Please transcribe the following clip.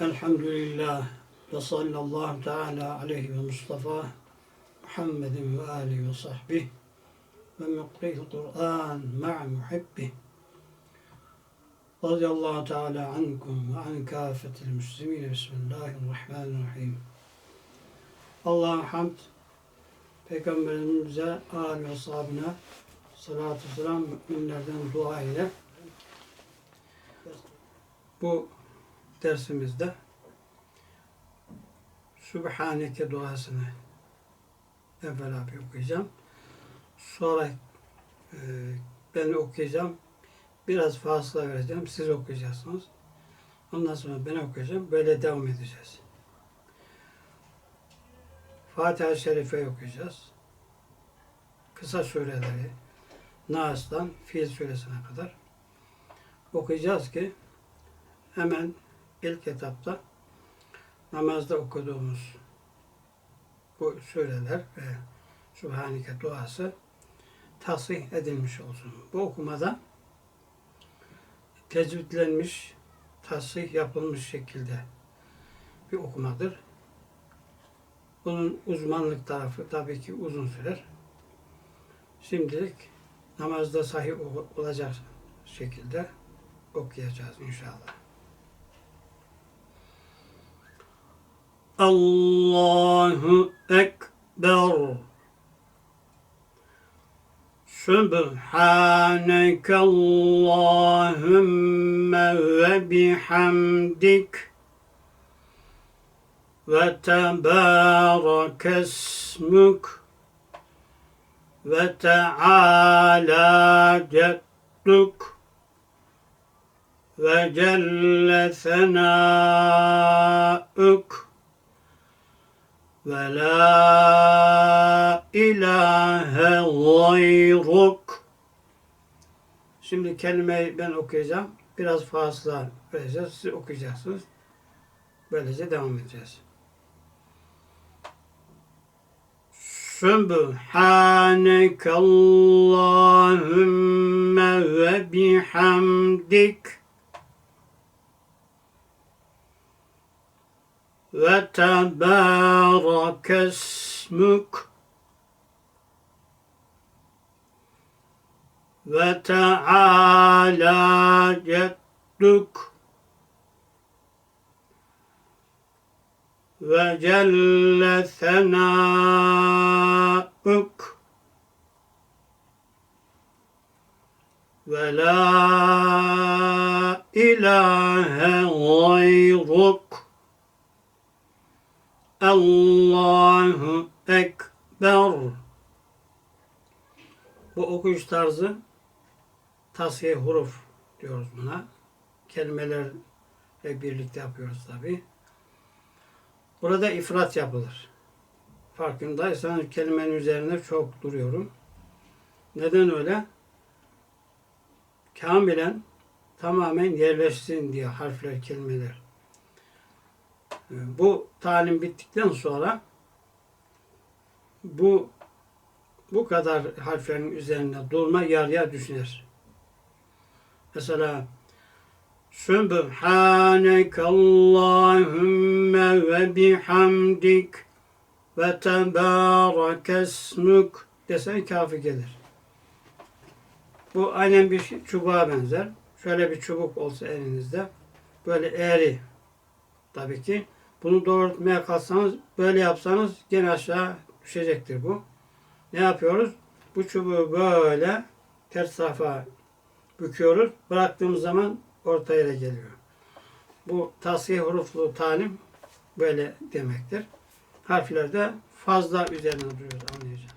Elhamdülillah ve sallallahu teala aleyhi ve Mustafa Muhammedin ve alihi ve sahbihi ve muqrihil Kur'an ma'a muhibbih radıyallahu teala ankum ve an kafetil müslimin bismillahirrahmanirrahim. Allah'a hamd. Peygamberimize, âli ve sahabine salatü selam müminlerden dua ile bu dersimizde Sübhaneke duasını evvela bir okuyacağım. Sonra e, ben okuyacağım. Biraz fazla vereceğim. Siz okuyacaksınız. Ondan sonra ben okuyacağım. Böyle devam edeceğiz. Fatiha-i Şerife'yi okuyacağız. Kısa sureleri Nas'tan Fil suresine kadar okuyacağız ki hemen ilk etapta namazda okuduğumuz bu sureler ve Sübhaneke duası tasih edilmiş olsun. Bu okumada tecvidlenmiş, tasih yapılmış şekilde bir okumadır. Bunun uzmanlık tarafı tabii ki uzun sürer. Şimdilik namazda sahih olacak şekilde okuyacağız inşallah. Allahu Ekber. Subhaneke Allahümme ve bihamdik ve tebârek esmük ve teâlâ ceddük ve la ilahe gayruk. Şimdi kelimeyi ben okuyacağım. Biraz fazla vereceğiz. Siz okuyacaksınız. Böylece devam edeceğiz. Subhaneke Allahümme ve bihamdik وتبارك اسمك. وتعالى جدك. وجل ثناؤك. ولا إله غيرك. Allahu Ekber Bu okuyuş tarzı tasfiye huruf diyoruz buna. Kelimelerle birlikte yapıyoruz tabi. Burada ifrat yapılır. Farkındaysanız kelimenin üzerinde çok duruyorum. Neden öyle? Kamilen tamamen yerleşsin diye harfler, kelimeler. Bu talim bittikten sonra bu bu kadar harflerin üzerinde durma yarıya düşer. Mesela Sübhaneke Allahümme ve bihamdik ve tebârek esmük desen kafi gelir. Bu aynen bir şey, çubuğa benzer. Şöyle bir çubuk olsa elinizde böyle eğri tabii ki. Bunu doğrultmaya kalksanız böyle yapsanız gene aşağı düşecektir bu. Ne yapıyoruz? Bu çubuğu böyle ters tarafa büküyoruz. Bıraktığımız zaman orta yere geliyor. Bu tasih huruflu talim böyle demektir. Harflerde fazla üzerine duruyoruz anlayacağız.